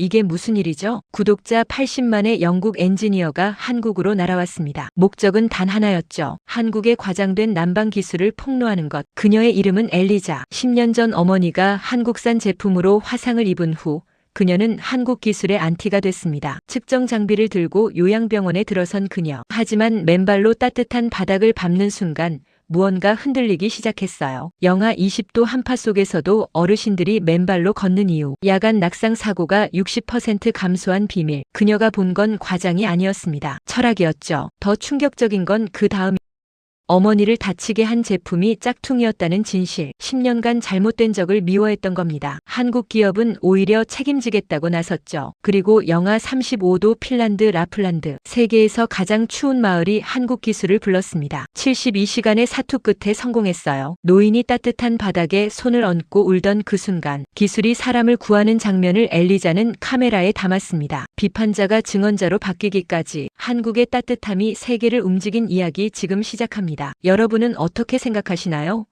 이게 무슨 일이죠? 구독자 80만의 영국 엔지니어가 한국으로 날아왔습니다. 목적은 단 하나였죠. 한국에 과장된 난방 기술을 폭로하는 것. 그녀의 이름은 엘리자. 10년 전 어머니가 한국산 제품으로 화상을 입은 후 그녀는 한국 기술의 안티가 됐습니다. 측정 장비를 들고 요양병원에 들어선 그녀. 하지만 맨발로 따뜻한 바닥을 밟는 순간 무언가 흔들리기 시작했어요. 영하 20도 한파 속에서도 어르신들이 맨발로 걷는 이유. 야간 낙상 사고가 60% 감소한 비밀. 그녀가 본 건 과장이 아니었습니다. 철학이었죠. 더 충격적인 건 그 다음 어머니를 다치게 한 제품이 짝퉁이었다는 진실. 10년간 잘못된 적을 미워했던 겁니다. 한국 기업은 오히려 책임지겠다고 나섰죠. 그리고 영하 35도 핀란드 라플란드. 세계에서 가장 추운 마을이 한국 기술을 불렀습니다. 72시간의 사투 끝에 성공했어요. 노인이 따뜻한 바닥에 손을 얹고 울던 그 순간 기술이 사람을 구하는 장면을 엘리자는 카메라에 담았습니다. 비판자가 증언자로 바뀌기까지 한국의 따뜻함이 세계를 움직인 이야기 지금 시작합니다. 여러분은 어떻게 생각하시나요?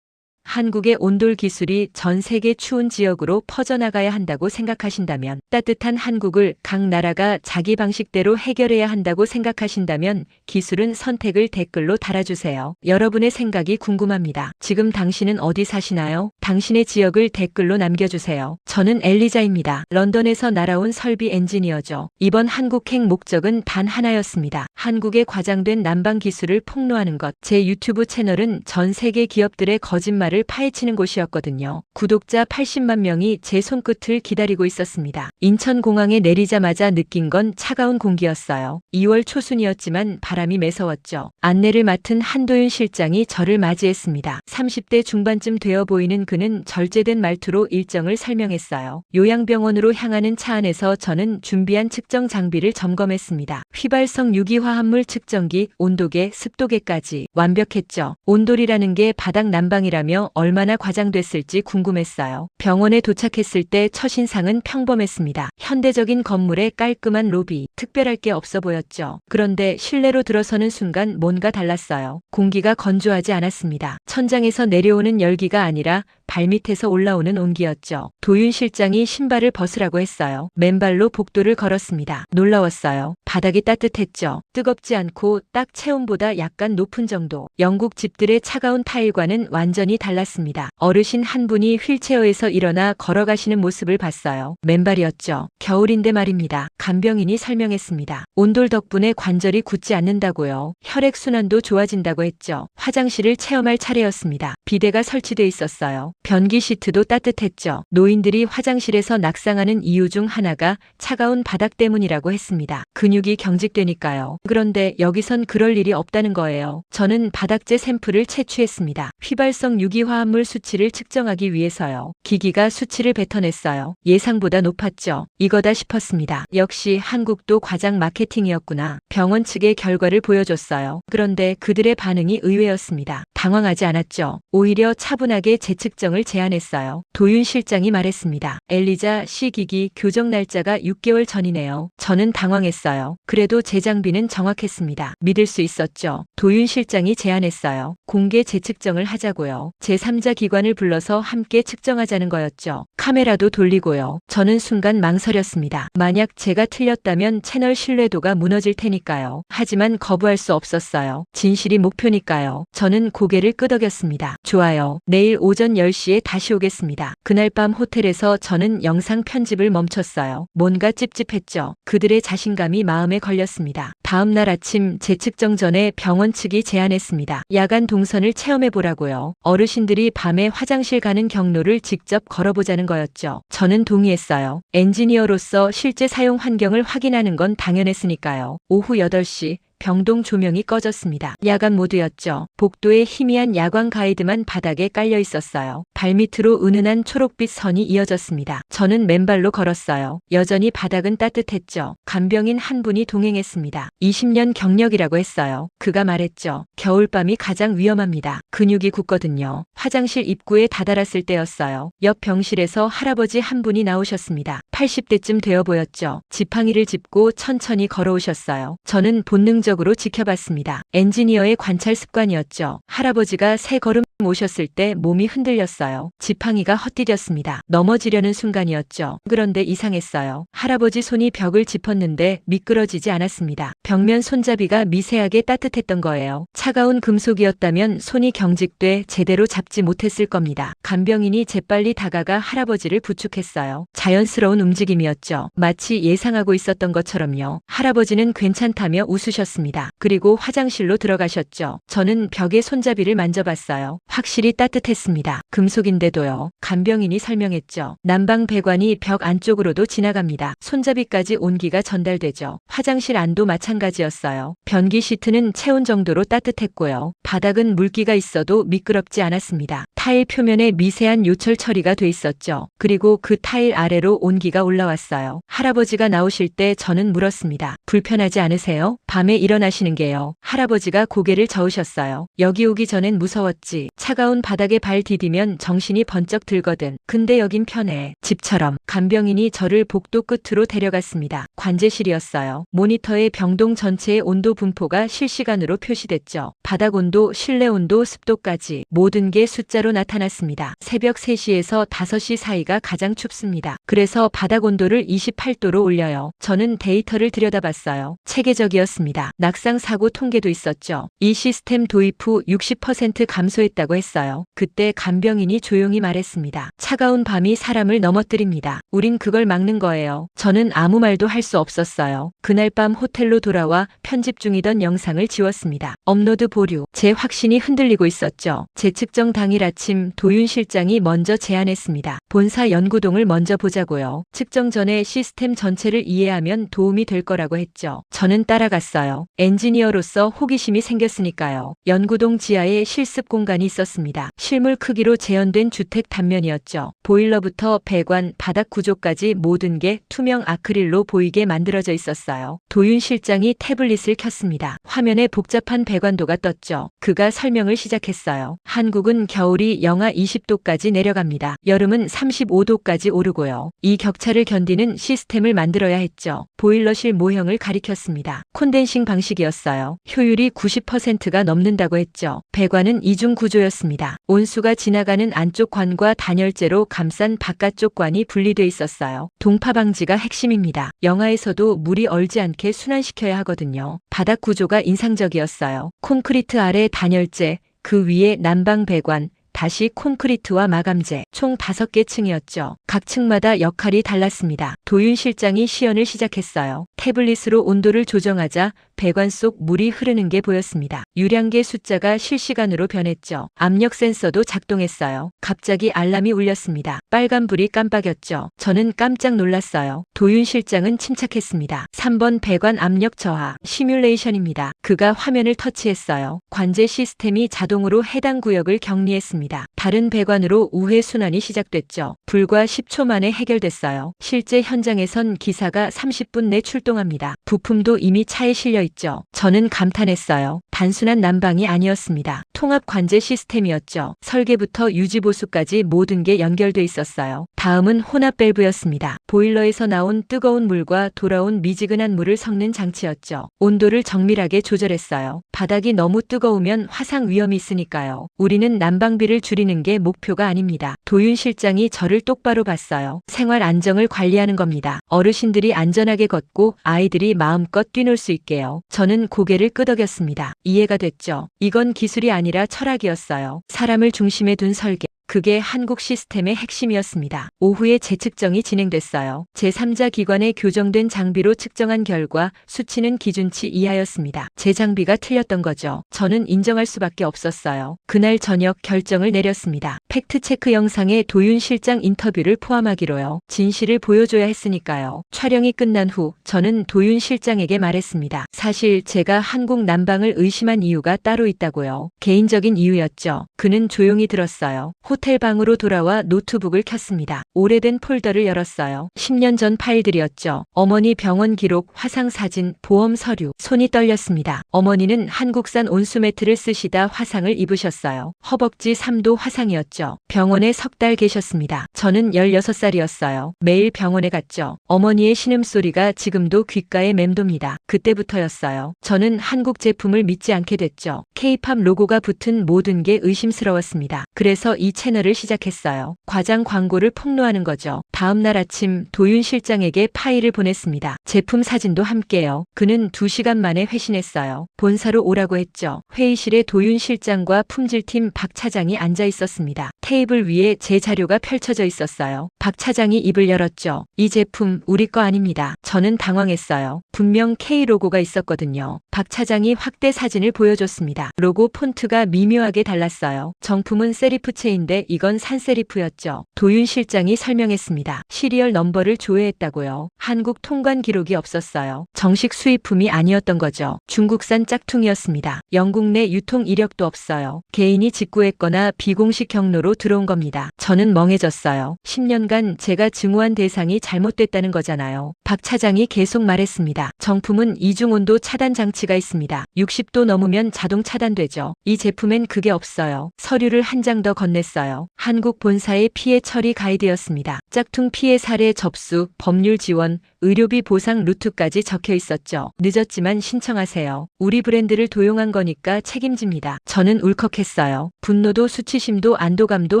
한국의 온돌 기술이 전 세계 추운 지역으로 퍼져나가야 한다고 생각하신다면, 따뜻한 한국을 각 나라가 자기 방식대로 해결해야 한다고 생각하신다면, 기술은 선택을 댓글로 달아주세요. 여러분의 생각이 궁금합니다. 지금 당신은 어디 사시나요? 당신의 지역을 댓글로 남겨주세요. 저는 엘리자입니다. 런던에서 날아온 설비 엔지니어죠. 이번 한국행 목적은 단 하나였습니다. 한국에 과장된 난방 기술을 폭로하는 것. 제 유튜브 채널은 전 세계 기업들의 거짓말을 파헤치는 곳이었거든요. 구독자 80만 명이 제 손끝을 기다리고 있었습니다. 인천공항에 내리자마자 느낀 건 차가운 공기였어요. 2월 초순이었지만 바람이 매서웠죠. 안내를 맡은 한도윤 실장이 저를 맞이했습니다. 30대 중반쯤 되어 보이는 그는 절제된 말투로 일정을 설명했어요. 요양병원으로 향하는 차 안에서 저는 준비한 측정 장비를 점검했습니다. 휘발성 유기화합물 측정기, 온도계, 습도계까지 완벽했죠. 온돌이라는 게 바닥 난방이라며 얼마나 과장됐을지 궁금했어요. 병원에 도착했을 때 첫인상은 평범했습니다. 현대적인 건물에 깔끔한 로비, 특별할 게 없어 보였죠. 그런데 실내로 들어서는 순간 뭔가 달랐어요. 공기가 건조하지 않았습니다. 천장에서 내려오는 열기가 아니라 발밑에서 올라오는 온기였죠. 도윤 실장이 신발을 벗으라고 했어요. 맨발로 복도를 걸었습니다. 놀라웠어요. 바닥이 따뜻했죠. 뜨겁지 않고 딱 체온보다 약간 높은 정도. 영국 집들의 차가운 타일과는 완전히 달랐습니다. 어르신 한 분이 휠체어에서 일어나 걸어가시는 모습을 봤어요. 맨발이었죠. 겨울인데 말입니다. 간병인이 설명했습니다. 온돌 덕분에 관절이 굳지 않는다고요. 혈액순환도 좋아진다고 했죠. 화장실을 체험할 차례였습니다. 비데가 설치돼 있었어요. 변기 시트도 따뜻했죠. 노인들이 화장실에서 낙상하는 이유 중 하나가 차가운 바닥 때문이라고 했습니다. 근육이 경직되니까요. 그런데 여기선 그럴 일이 없다는 거예요. 저는 바닥재 샘플을 채취했습니다. 휘발성 유기화합물 수치를 측정하기 위해서요. 기기가 수치를 뱉어냈어요. 예상보다 높았죠. 이거다 싶었습니다. 역시 한국도 과장 마케팅이었구나. 병원 측의 결과를 보여줬어요. 그런데 그들의 반응이 의외였습니다. 당황하지 않았죠. 오히려 차분하게 재 측정을 제안했어요. 도윤 실장이 말했습니다. 엘리자 시 기기 교정 날짜가 6개월 전이네요. 저는 당황했어요. 그래도 제 장비는 정확했습니다. 믿을 수 있었죠. 도윤 실장이 제안했어요. 공개 재측정을 하자고요. 제3자 기관을 불러서 함께 측정하자는 거였죠. 카메라도 돌리고요. 저는 순간 망설였습니다. 만약 제가 틀렸다면 채널 신뢰도가 무너질 테니까요. 하지만 거부할 수 없었어요. 진실이 목표니까요. 저는 고개를 끄덕였습니다. 좋아요. 내일 오전 10시 에 다시 오겠습니다. 그날 밤 호텔에서 저는 영상 편집을 멈췄어요. 뭔가 찝찝했죠. 그들의 자신감이 마음에 걸렸습니다. 다음 날 아침 재측정 전에 병원 측이 제안했습니다. 야간 동선을 체험해 보라고요. 어르신들이 밤에 화장실 가는 경로를 직접 걸어보자는 거였죠. 저는 동의했어요. 엔지니어로서 실제 사용 환경을 확인하는 건 당연했으니까요. 오후 8시 병동 조명이 꺼졌습니다. 야간 모드였죠. 복도에 희미한 야광 가이드만 바닥에 깔려 있었어요. 발밑으로 은은한 초록빛 선이 이어졌습니다. 저는 맨발로 걸었어요. 여전히 바닥은 따뜻했죠. 간병인 한 분이 동행했습니다. 20년 경력이라고 했어요. 그가 말했죠. 겨울밤이 가장 위험합니다. 근육이 굳거든요. 화장실 입구에 다다랐을 때였어요. 옆 병실에서 할아버지 한 분이 나오셨습니다. 80대쯤 되어 보였죠. 지팡이를 짚고 천천히 걸어오셨어요. 저는 본능 적으로 지켜봤습니다. 엔지니어의 관찰 습관이었죠. 할아버지가 세 걸음 오셨을 때 몸이 흔들렸어요. 지팡이가 헛디뎠습니다. 넘어지려는 순간이었죠. 그런데 이상했어요. 할아버지 손이 벽을 짚었는데 미끄러지지 않았습니다. 벽면 손잡이가 미세하게 따뜻했던 거예요. 차가운 금속이었다면 손이 경직돼 제대로 잡지 못했을 겁니다. 간병인이 재빨리 다가가 할아버지를 부축했어요. 자연스러운 움직임이었죠. 마치 예상하고 있었던 것처럼요. 할아버지는 괜찮다며 웃으셨습니다. 그리고 화장실로 들어가셨죠. 저는 벽의 손잡이를 만져봤어요. 확실히 따뜻했습니다. 금속인데도요. 간병인이 설명했죠. 난방 배관이 벽 안쪽으로도 지나갑니다. 손잡이까지 온기가 전달되죠. 화장실 안도 마찬가지였어요. 변기 시트는 체온 정도로 따뜻했고요. 바닥은 물기가 있어도 미끄럽지 않았습니다. 타일 표면에 미세한 요철 처리가 돼 있었죠. 그리고 그 타일 아래로 온기가 올라왔어요. 할아버지가 나오실 때 저는 물었습니다. 불편하지 않으세요? 밤에 일어나시는 게요. 할아버지가 고개를 저으셨어요. 여기 오기 전엔 무서웠지. 차가운 바닥에 발 디디면 정신이 번쩍 들거든. 근데 여긴 편해. 집처럼. 간병인이 저를 복도 끝으로 데려갔습니다. 관제실이었어요. 모니터에 병동 전체의 온도 분포가 실시간으로 표시됐죠. 바닥 온도, 실내 온도, 습도까지 모든 게 숫자로 나타났습니다. 새벽 3시에서 5시 사이가 가장 춥습니다. 그래서 바닥 온도를 28도로 올려요. 저는 데이터를 들여다봤어요. 체계적이었습니다. 낙상 사고 통계도 있었죠. 이 시스템 도입 후 60% 감소했다 고 했어요. 그때 간병인이 조용히 말했습니다. 차가운 밤이 사람을 넘어뜨립니다. 우린 그걸 막는 거예요. 저는 아무 말도 할 수 없었어요. 그날 밤 호텔로 돌아와 편집 중이던 영상을 지웠습니다. 업로드 보류. 제 확신이 흔들리고 있었죠. 재측정 당일 아침 도윤 실장이 먼저 제안했습니다. 본사 연구동을 먼저 보자고요. 측정 전에 시스템 전체를 이해하면 도움이 될 거라고 했죠. 저는 따라갔어요. 엔지니어로서 호기심이 생겼으니까요. 연구동 지하에 실습 공간이 있었습니다. 실물 크기로 재현된 주택 단면이었죠. 보일러부터 배관, 바닥 구조까지 모든 게 투명 아크릴로 보이게 만들어져 있었어요. 도윤 실장이 태블릿을 켰습니다. 화면에 복잡한 배관도가 떴죠. 그가 설명을 시작했어요. 한국은 겨울이 영하 20도까지 내려갑니다. 여름은 35도까지 오르고요. 이 격차를 견디는 시스템을 만들어야 했죠. 보일러실 모형을 가리켰습니다. 콘덴싱 방식이었어요. 효율이 90%가 넘는다고 했죠. 배관은 이중 구조 였습니다. 온수가 지나가는 안쪽 관과 단열재로 감싼 바깥쪽 관이 분리돼 있었어요. 동파 방지가 핵심입니다. 영하에서도 물이 얼지 않게 순환시켜야 하거든요. 바닥 구조가 인상적이었어요. 콘크리트 아래 단열재, 그 위에 난방 배관, 다시 콘크리트와 마감재, 총 5개 층이었죠. 각 층마다 역할이 달랐습니다. 도윤 실장이 시연을 시작했어요. 태블릿으로 온도를 조정하자 배관 속 물이 흐르는 게 보였습니다. 유량계 숫자가 실시간으로 변했죠. 압력 센서도 작동했어요. 갑자기 알람이 울렸습니다. 빨간불이 깜빡였죠. 저는 깜짝 놀랐어요. 도윤 실장은 침착했습니다. 3번 배관 압력 저하, 시뮬레이션입니다. 그가 화면을 터치했어요. 관제 시스템이 자동으로 해당 구역을 격리했습니다. 다른 배관으로 우회 순환이 시작됐죠. 불과 10초 만에 해결됐어요. 실제 현장에선 기사가 30분 내 출동합니다. 부품도 이미 차에 실려 있죠. 저는 감탄했어요. 단순한 난방이 아니었습니다. 통합 관제 시스템이었죠. 설계부터 유지 보수까지 모든 게 연결돼 있었어요. 다음은 혼합 밸브였습니다. 보일러에서 나온 뜨거운 물과 돌아온 미지근한 물을 섞는 장치였죠. 온도를 정밀하게 조절했어요. 바닥이 너무 뜨거우면 화상 위험이 있으니까요. 우리는 난방비를 줄이는 게 목표가 아닙니다. 도윤 실장이 저를 똑바로 봤어요. 생활 안정을 관리하는 겁니다. 어르신들이 안전하게 걷고 아이들이 마음껏 뛰놀 수 있게요. 저는 고개를 끄덕였습니다. 이해가 됐죠. 이건 기술이 아니라 철학이었어요. 사람을 중심에 둔 설계. 그게 한국 시스템의 핵심이었습니다. 오후에 재측정이 진행됐어요. 제3자 기관에 교정된 장비로 측정한 결과 수치는 기준치 이하였습니다. 제 장비가 틀렸던 거죠. 저는 인정할 수밖에 없었어요. 그날 저녁 결정을 내렸습니다. 팩트체크 영상에 도윤 실장 인터뷰를 포함하기로요. 진실을 보여줘야 했으니까요. 촬영이 끝난 후 저는 도윤 실장에게 말했습니다. 사실 제가 한국 난방을 의심한 이유가 따로 있다고요. 개인적인 이유였죠. 그는 조용히 들었어요. 호텔 방으로 돌아와 노트북을 켰습니다. 오래된 폴더를 열었어요. 10년 전 파일들이었죠. 어머니 병원 기록, 화상 사진, 보험 서류. 손이 떨렸습니다. 어머니는 한국산 온수 매트를 쓰시다 화상을 입으셨어요. 허벅지 3도 화상이었죠. 병원에 석 달 계셨습니다. 저는 16살이었어요. 매일 병원에 갔죠. 어머니의 신음소리가 지금도 귓가에 맴돕니다. 그때부터였어요. 저는 한국 제품을 믿지 않게 됐죠. K-팝 로고가 붙은 모든 게 의심스러웠습니다. 그래서 이 채널을 시작했어요. 과장 광고를 폭로하는 거죠. 다음 날 아침 도윤 실장에게 파일을 보냈습니다. 제품 사진도 함께요. 그는 2시간 만에 회신했어요. 본사로 오라고 했죠. 회의실에 도윤 실장과 품질팀 박 차장이 앉아 있었습니다. 테이블 위에 제 자료가 펼쳐져 있었어요. 박 차장이 입을 열었죠. 이 제품 우리 거 아닙니다. 저는 당황했어요. 분명 K 로고가 있었거든요. 박 차장이 확대 사진을 보여줬습니다. 로고 폰트가 미묘하게 달랐어요. 정품은 세리프체인데 이건 산세리프였죠. 도윤 실장이 설명했습니다. 시리얼 넘버를 조회했다고요. 한국 통관 기록이 없었어요. 정식 수입품이 아니었던 거죠. 중국산 짝퉁이었습니다. 영국 내 유통 이력도 없어요. 개인이 직구했거나 비공식 경로로 들어온 겁니다. 저는 멍해졌어요. 10년간 제가 증오한 대상이 잘못됐다는 거잖아요. 박 차장이 계속 말했습니다. 정품은 이중온도 차단 장치가 있습니다. 60도 넘으면 자동 차단되죠. 이 제품엔 그게 없어요. 서류를 한 장 더 건넸어요. 한국 본사의 피해 처리 가이드였습니다. 짝퉁 피해 사례 접수, 법률 지원, 의료비 보상 루트까지 적혀 있었죠. 늦었지만 신청하세요. 우리 브랜드를 도용한 거니까 책임집니다. 저는 울컥했어요. 분노도 수치심도 안도감도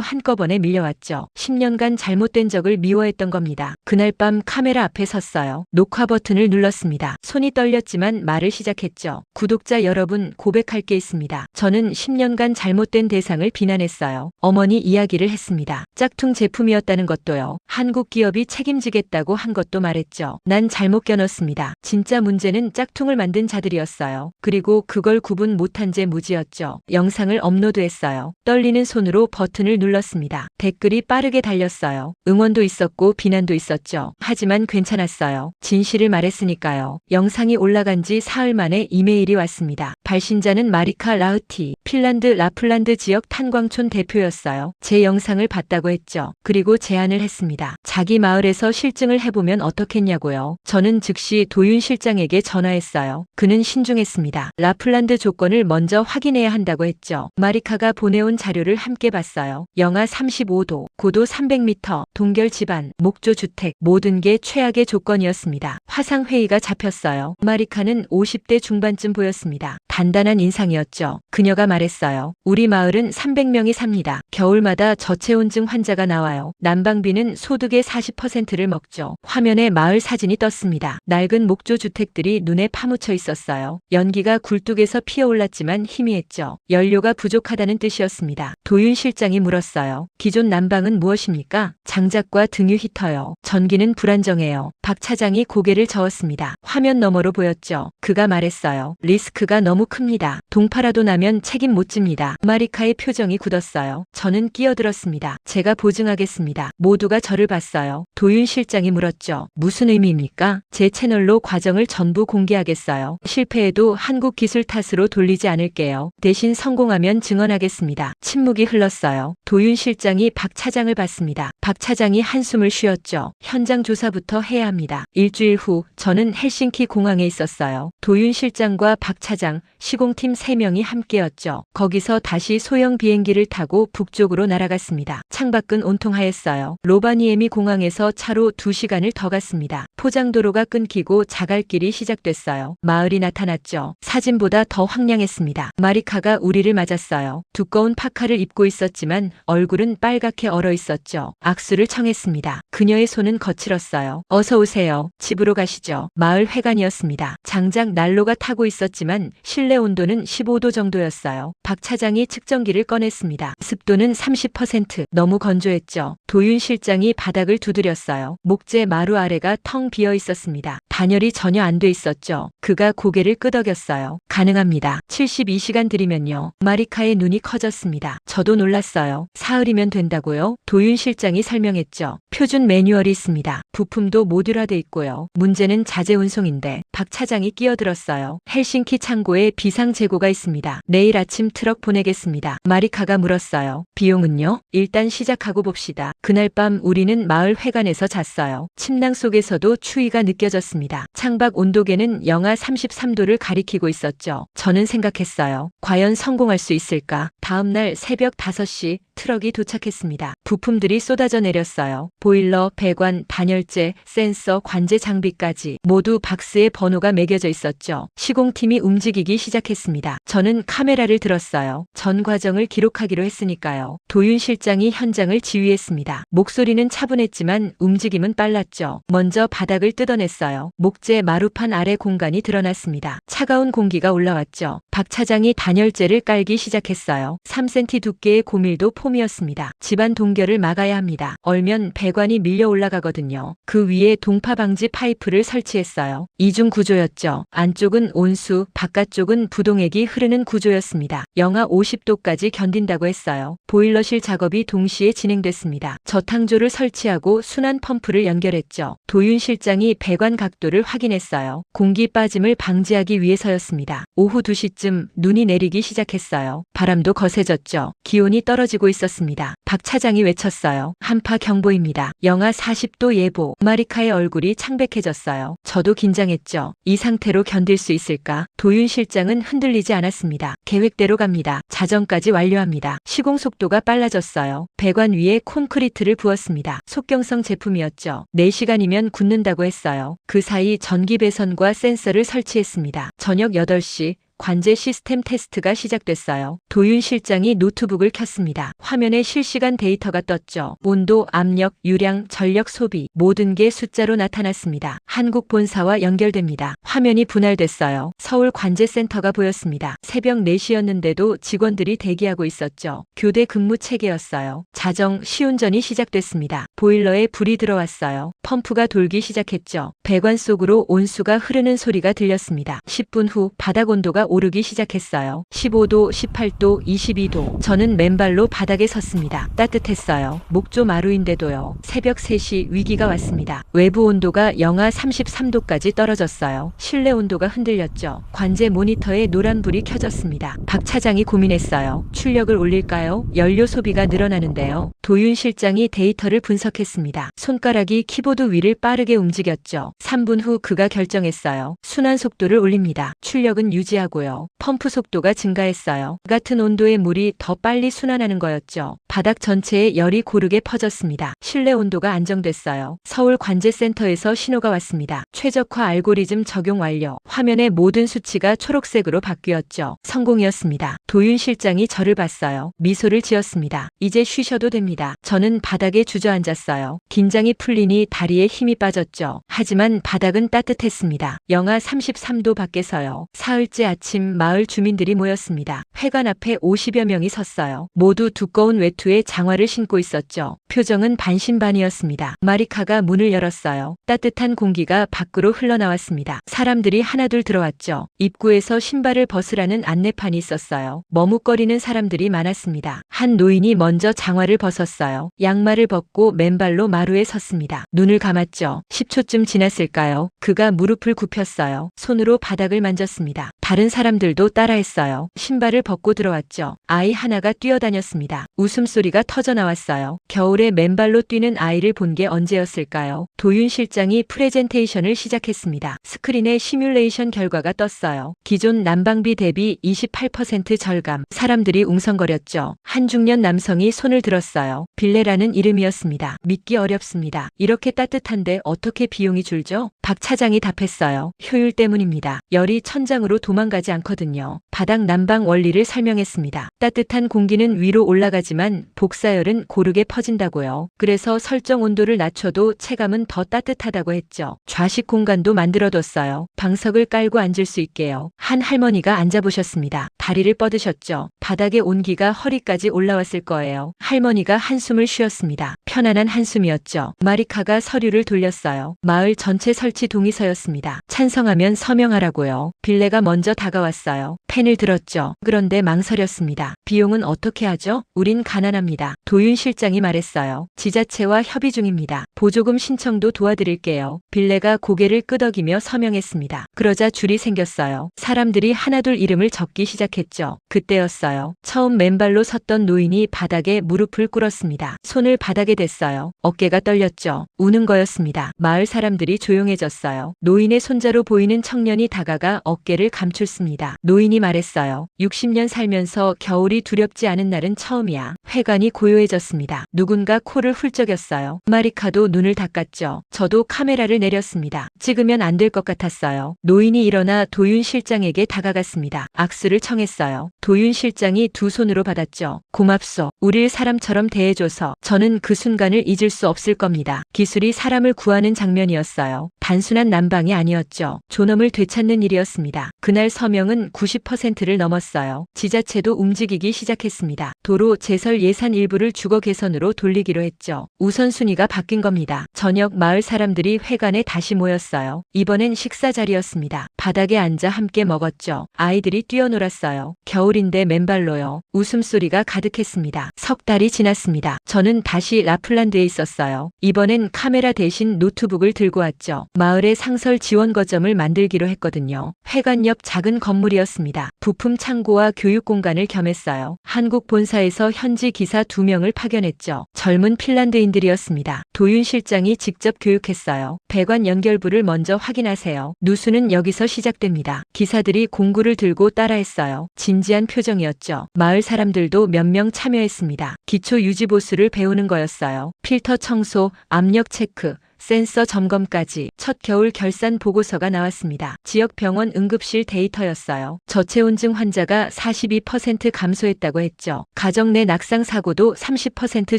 한꺼번에 밀려왔죠. 10년간 잘못된 적을 미워했던 겁니다. 그날 밤 카메라 앞에 섰어요. 녹화 버튼을 눌렀습니다. 손이 떨렸지만 말을 시작했죠. 구독자 여러분 고백할 게 있습니다. 저는 10년간 잘못된 대상을 비난했어요. 어머니 이야기를 했습니다. 짝퉁 제품이었다는 것도요. 한국 기업이 책임지겠다고 한 것도 말했죠. 난 잘못 겨눴습니다. 진짜 문제는 짝퉁을 만든 자들이었어요. 그리고 그걸 구분 못한 제 무지였죠. 영상을 업로드했어요. 떨리는 손으로 버튼을 눌렀습니다. 댓글이 빠르게 달렸어요. 응원도 있었고 비난도 있었죠. 하지만 괜찮았어요. 진실을 말했으니까요. 영상이 올라간 지 사흘 만에 이메일이 왔습니다. 발신자는 마리카 라흐티, 핀란드 라플란드 지역 탄광촌 대표였어요. 제 영상을 봤다고 했죠. 그리고 제안을 했습니다. 자기 마을에서 실증을 해보면 어떻겠냐고요. 저는 즉시 도윤 실장에게 전화했어요. 그는 신중했습니다. 라플란드 조건을 먼저 확인해야 한다고 했죠. 마리카가 보내온 자료를 함께 봤어요. 영하 35도, 고도 300m, 동결 집안, 목조 주택, 모든 게 최악의 조건이었습니다. 화상 회의가 잡혔어요. 마리카는 50대 중반쯤 보였습니다. 단단한 인상이었죠. 그녀가 말했어요. 우리 마을은 300명이 삽니다. 겨울마다 저체온증 환자가 나와요. 난방비는 소득의 40%를 먹죠. 화면에 마을 사진이 떴습니다. 낡은 목조 주택들이 눈에 파묻혀 있었어요. 연기가 굴뚝에서 피어올랐지만 희미했죠. 연료가 부족하다는 뜻이었습니다. 도윤 실장이 물었어요. 기존 난방은 무엇입니까? 장작과 등유 히터요. 전기는 불안정해요. 박 차장이 고개를 저었습니다. 화면 너머로 보였죠. 그가 말했어요. 리스크가 너무 큽니다. 동파라도 나면 책임 못 집니다. 마리카의 표정이 굳었어요. 저는 끼어들었습니다. 제가 보증하겠습니다. 모두가 저를 봤어요. 도윤 실장이 물었죠. 무슨 의미입니까? 제 채널로 과정을 전부 공개하겠어요. 실패해도 한국 기술 탓으로 돌리지 않을게요. 대신 성공하면 증언하겠습니다. 침묵이 흘렀어요. 도윤 실장이 박 차장을 봤습니다. 박 차장이 한숨을 쉬었죠. 현장 조사부터 해야 합니다. 일주일 후 저는 헬싱키 공항 에 있었어요. 도윤 실장과 박 차장, 시공팀 3명이 함께였죠. 거기서 다시 소형 비행기를 타고 북쪽으로 날아갔습니다. 창밖은 온통 하였어요. 로바니에미 공항에서 차로 2시간을 더 갔습니다. 포장도로가 끊기고 자갈길이 시작됐어요. 마을이 나타났죠. 사진보다 더 황량했습니다. 마리카가 우리를 맞았어요. 두꺼운 파카를 입고 있었지만 얼굴은 빨갛게 얼어 있었죠. 악수를 청했습니다. 그녀의 손은 거칠었어요. 어서 오세요. 집으로 가시죠. 마을 회관이었습니다. 장작 난로가 타고 있었지만 실내 온도는 15도 정도였어요. 박 차장이 측정기를 꺼냈습니다. 습도는 30% 너무 건조했죠. 도윤 실장이 바닥을 두드렸어요. 목재 마루 아래가 텅 비어 있었습니다. 단열이 전혀 안 돼 있었죠. 그가 고개를 끄덕였어요. 가능합니다. 72시간 들이면요. 마리카의 눈이 커졌습니다. 저도 놀랐어요. 사흘이면 된다고요? 도윤 실장이 설명했죠. 표준 매뉴얼이 있습니다. 부품도 모듈화돼 있고요. 문제는 자재 운송인데 박 차장이 끼어들었어요. 헬싱키 창고에 비상 재고가 있습니다. 내일 아침 트럭 보내겠습니다. 마리카가 물었어요. 비용은요? 일단 시작하고 봅시다. 그날 밤 우리는 마을 회관에서 잤어요. 침낭 속에서도 추위가 느껴졌습니다. 창밖 온도계는 영하 33도를 가리키고 있었죠. 저는 생각했어요. 과연 성공할 수 있을까? 다음날 새벽 5시 트럭이 도착했습니다. 부품들이 쏟아져 내렸어요. 보일러, 배관, 단열재, 센서, 관제 장비까지 모두 박스에 번호가 매겨져 있었죠. 시공팀이 움직이기 시작했습니다. 저는 카메라를 들었어요. 전 과정을 기록하기로 했으니까요. 도윤 실장이 현장을 지휘했습니다. 목소리는 차분했지만 움직임은 빨랐죠. 먼저 바닥을 뜯어냈어요. 목재 마루판 아래 공간이 드러났습니다. 차가운 공기가 올라왔죠. 박 차장이 단열재를 깔기 시작했어요. 3cm 두께의 고밀도 폼이었습니다. 집안 동결을 막아야 합니다. 얼면 배관이 밀려 올라가거든요. 그 위에 동파 방지 파이프를 설치했어요. 이중 구조였죠. 안쪽은 온수, 바깥쪽은 부동액이 흐르는 구조였습니다. 영하 50도까지 견딘다고 했어요. 보일러실 작업이 동시에 진행됐습니다. 저탕조를 설치하고 순환 펌프를 연결했죠. 도윤 실장이 배관 각도를 확인했어요. 공기 빠짐을 방지하기 위해서였습니다. 오후 2시쯤 눈이 내리기 시작했어요. 바람도 거세졌죠. 기온이 떨어지고 있었습니다. 박 차장이 외쳤어요. 한파 경보입니다. 영하 40도 예보. 마리카의 얼굴이 창백해졌어요. 저도 긴장했죠. 이 상태로 견딜 수 있을까? 도윤 실장은 흔들리지 않았습니다. 계획대로 갑니다. 자정까지 완료합니다. 시공 속도가 빨라졌어요. 배관 위에 콘크리트를 부었습니다. 속경성 제품이었죠. 4시간이면 굳는다고 했어요. 그 사이 전기 배선과 센서를 설치했습니다. 저녁 8시 관제 시스템 테스트가 시작됐어요. 도윤 실장이 노트북을 켰습니다. 화면에 실시간 데이터가 떴죠. 온도, 압력, 유량, 전력 소비 모든 게 숫자로 나타났습니다. 한국 본사와 연결됩니다. 화면이 분할됐어요. 서울 관제센터가 보였습니다. 새벽 4시였는데도 직원들이 대기하고 있었죠. 교대 근무 체계였어요. 자정 시운전이 시작됐습니다. 보일러에 불이 들어왔어요. 펌프가 돌기 시작했죠. 배관 속으로 온수가 흐르는 소리가 들렸습니다. 10분 후 바닥 온도가 오르기 시작했어요. 15도, 18도, 22도. 저는 맨발로 바닥에 섰습니다. 따뜻했어요. 목조 마루인데도요. 새벽 3시 위기가 왔습니다. 외부 온도가 영하 33도까지 떨어졌어요. 실내 온도가 흔들렸죠. 관제 모니터에 노란불이 켜졌습니다. 박 차장이 고민했어요. 출력을 올릴까요? 연료 소비가 늘어나는데요. 도윤 실장이 데이터를 분석했습니다. 손가락이 키보드 위를 빠르게 움직였죠. 3분 후 그가 결정했어요. 순환 속도를 올립니다. 출력은 유지하고 요. 펌프 속도가 증가했어요. 같은 온도의 물이 더 빨리 순환하는 거였죠. 바닥 전체에 열이 고르게 퍼졌습니다. 실내 온도가 안정됐어요. 서울 관제센터에서 신호가 왔습니다. 최적화 알고리즘 적용 완료. 화면의 모든 수치가 초록색으로 바뀌었죠. 성공이었습니다. 도윤 실장이 저를 봤어요. 미소를 지었습니다. 이제 쉬셔도 됩니다. 저는 바닥에 주저앉았어요. 긴장이 풀리니 다리에 힘이 빠졌죠. 하지만 바닥은 따뜻했습니다. 영하 33도 밖에서요. 사흘째 아침 마을 주민들이 모였습니다. 회관 앞에 50여 명이 섰어요. 모두 두꺼운 외투에 장화를 신고 있었죠. 표정은 반신반의였습니다. 마리카가 문을 열었어요. 따뜻한 공기가 밖으로 흘러나왔습니다. 사람들이 하나둘 들어왔죠. 입구에서 신발을 벗으라는 안내판이 있었어요. 머뭇거리는 사람들이 많았습니다. 한 노인이 먼저 장화를 벗었어요. 양말을 벗고 맨발로 마루에 섰습니다. 눈을 감았죠. 10초쯤 지났을까요? 그가 무릎을 굽혔어요. 손으로 바닥을 만졌습니다. 다른 사람들도 따라했어요. 신발을 벗고 들어왔죠. 아이 하나가 뛰어다녔습니다. 웃음소리가 터져 나왔어요. 겨울에 맨발로 뛰는 아이를 본 게 언제였을까요? 도윤 실장이 프레젠테이션을 시작했습니다. 스크린에 시뮬레이션 결과가 떴어요. 기존 난방비 대비 28% 절감. 사람들이 웅성거렸죠. 한 중년 남성이 손을 들었어요. 빌레라는 이름이었습니다. 믿기 어렵습니다. 이렇게 따뜻한데 어떻게 비용이 줄죠? 박 차장이 답했어요. 효율 때문입니다. 열이 천장으로 도망가 지 않거든요. 바닥 난방 원리를 설명했습니다. 따뜻한 공기는 위로 올라가지만 복사열은 고르게 퍼진다고요. 그래서 설정 온도를 낮춰도 체감은 더 따뜻하다고 했죠. 좌식 공간도 만들어뒀어요. 방석을 깔고 앉을 수 있게요. 한 할머니가 앉아보셨습니다. 다리를 뻗으셨죠. 바닥의 온기가 허리까지 올라왔을 거예요. 할머니가 한숨을 쉬었습니다. 편안한 한숨이었죠. 마리카가 서류를 돌렸어요. 마을 전체 설치 동의서였습니다. 찬성하면 서명하라고요. 빌레가 먼저 다가 왔어요. 펜을 들었죠. 그런데 망설였습니다. 비용은 어떻게 하죠? 우린 가난합니다. 도윤 실장이 말했어요. 지자체와 협의 중입니다. 보조금 신청도 도와드릴게요. 빌레가 고개를 끄덕이며 서명했습니다. 그러자 줄이 생겼어요. 사람들이 하나둘 이름을 적기 시작했죠. 그때였어요. 처음 맨발로 섰던 노인이 바닥에 무릎을 꿇었습니다. 손을 바닥에 댔어요. 어깨가 떨렸죠. 우는 거였습니다. 마을 사람들이 조용해졌어요. 노인의 손자로 보이는 청년이 다가가 어깨를 감출습니다. 노인이 말했어요. 60년 살면서 겨울이 아무리 두렵지 않은 날은 처음이야. 회관이 고요해졌습니다. 누군가 코를 훌쩍였어요. 마리카도 눈을 닦았죠. 저도 카메라를 내렸습니다. 찍으면 안 될 것 같았어요. 노인이 일어나 도윤 실장에게 다가갔습니다. 악수를 청했어요. 도윤 실장이 두 손으로 받았죠. 고맙소. 우릴 사람처럼 대해줘서 저는 그 순간을 잊을 수 없을 겁니다. 기술이 사람을 구하는 장면이었어요. 단순한 난방이 아니었죠. 존엄을 되찾는 일이었습니다. 그날 서명은 90%를 넘었어요. 지자체도 움직이기 시작했습니다. 도로 제설 예산 일부를 주거 개선으로 돌리기로 했죠. 우선순위가 바뀐 겁니다. 저녁 마을 사람들이 회관에 다시 모였어요. 이번엔 식사 자리였습니다. 바닥에 앉아 함께 먹었죠. 아이들이 뛰어놀았어요. 겨울인데 맨발로요. 웃음소리가 가득했습니다. 석 달이 지났습니다. 저는 다시 라플란드에 있었어요. 이번엔 카메라 대신 노트북을 들고 왔죠. 마을의 상설 지원 거점을 만들기로 했거든요. 회관 옆 작은 건물이었습니다. 부품 창고와 교육 공간을 겸했어요. 한국 본사에서 현지 기사 두 명을 파견했죠. 젊은 핀란드인들이었습니다. 도윤 실장이 직접 교육했어요. 배관 연결부를 먼저 확인하세요. 누수는 여기서 시작됩니다. 기사들이 공구를 들고 따라했어요. 진지한 표정이었죠. 마을 사람들도 몇 명 참여했습니다. 기초 유지 보수를 배우는 거였어요. 필터 청소, 압력 체크, 센서 점검까지 첫 겨울 결산 보고서가 나왔습니다. 지역 병원 응급실 데이터였어요. 저체온증 환자가 42% 감소했다고 했죠. 가정 내 낙상 사고도 30%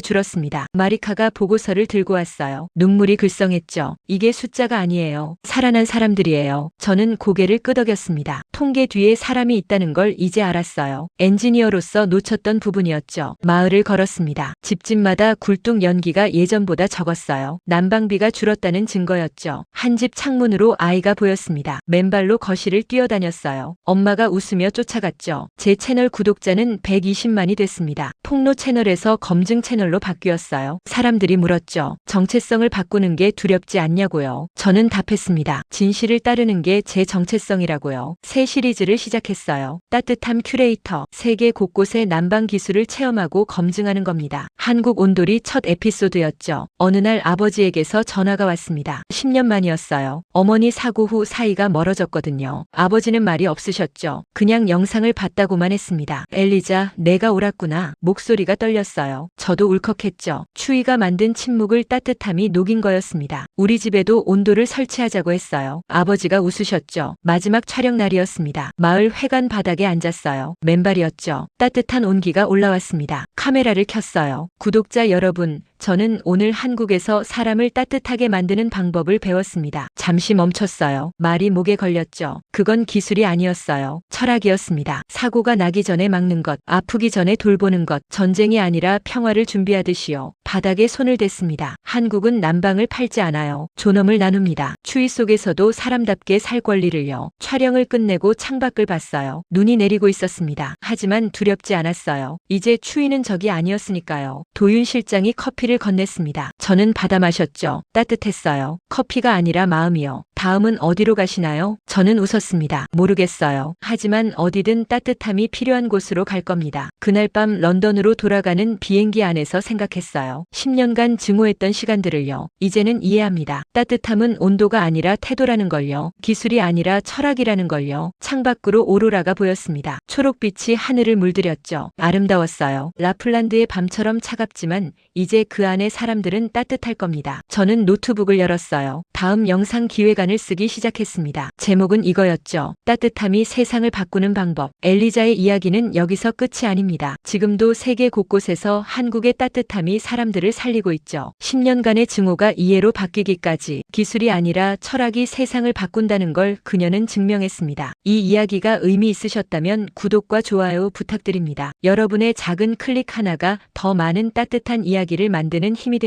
줄었습니다. 마리카가 보고서를 들고 왔어요. 눈물이 글썽했죠. 이게 숫자가 아니에요. 살아난 사람들이에요. 저는 고개를 끄덕였습니다. 통계 뒤에 사람이 있다는 걸 이제 알았어요. 엔지니어로서 놓쳤던 부분이었죠. 마을을 걸었습니다. 집집마다 굴뚝 연기가 예전보다 적었어요. 난방비가 줄었다는 증거였죠. 한 집 창문으로 아이가 보였습니다. 맨발로 거실을 뛰어다녔어요. 엄마가 웃으며 쫓아갔죠. 제 채널 구독자는 120만이 됐습니다. 폭로 채널에서 검증 채널로 바뀌었어요. 사람들이 물었죠. 정체성을 바꾸는 게 두렵지 않냐고요. 저는 답했습니다. 진실을 따르는 게 제 정체성이라고요. 새 시리즈를 시작했어요. 따뜻함 큐레이터. 세계 곳곳의 난방 기술을 체험하고 검증하는 겁니다. 한국 온돌이 첫 에피소드였죠. 어느 날 아버지에게서 전화 가 왔습니다. 10년 만이었어요. 어머니 사고 후 사이가 멀어졌거든요. 아버지는 말이 없으셨죠. 그냥 영상을 봤다고만 했습니다. 엘리자, 내가 옳았구나. 목소리가 떨렸어요. 저도 울컥했죠. 추위가 만든 침묵을 따뜻함이 녹인 거였습니다. 우리 집에도 온도를 설치하자고 했어요. 아버지가 웃으셨죠. 마지막 촬영 날이었습니다. 마을 회관 바닥에 앉았어요. 맨발이었죠. 따뜻한 온기가 올라왔습니다. 카메라를 켰어요. 구독자 여러분, 저는 오늘 한국에서 사람을 따뜻하게 만드는 방법을 배웠습니다. 잠시 멈췄어요. 말이 목에 걸렸죠. 그건 기술이 아니었어요. 철학이었습니다. 사고가 나기 전에 막는 것, 아프기 전에 돌보는 것, 전쟁이 아니라 평화를 준비하듯이요. 바닥에 손을 댔습니다. 한국은 난방을 팔지 않아요. 존엄을 나눕니다. 추위 속에서도 사람답게 살 권리를요. 촬영을 끝내고 창밖을 봤어요. 눈이 내리고 있었습니다. 하지만 두렵지 않았어요. 이제 추위는 적이 아니었으니까요. 도윤 실장이 커피를 건넸습니다. 저는 받아 마셨죠. 따뜻했어요. 커피가 아니라 마음이요. 다음은 어디로 가시나요? 저는 웃었습니다. 모르겠어요. 하지만 어디든 따뜻함이 필요한 곳으로 갈 겁니다. 그날 밤 런던으로 돌아가는 비행기 안에서 생각했어요. 10년간 증오했던 시간들을요. 이제는 이해합니다. 따뜻함은 온도가 아니라 태도라는 걸요. 기술이 아니라 철학이라는 걸요. 창밖으로 오로라가 보였습니다. 초록빛이 하늘을 물들였죠. 아름다웠어요. 라플란드의 밤처럼 차갑지만 이제 그 안에 사람들은 따뜻할 겁니다. 저는 노트북을 열었어요. 다음 영상 기획안을 쓰기 시작했습니다. 제목은 이거였죠. 따뜻함이 세상을 바꾸는 방법. 엘리자의 이야기는 여기서 끝이 아닙니다. 지금도 세계 곳곳에서 한국의 따뜻함이 사람들을 살리고 있죠. 10년간의 증오가 이해로 바뀌기까지 기술이 아니라 철학이 세상을 바꾼다는 걸 그녀는 증명했습니다. 이 이야기가 의미 있으셨다면 구독과 좋아요 부탁드립니다. 여러분의 작은 클릭 하나가 더 많은 따뜻한 이야기를 만드는 힘이 됩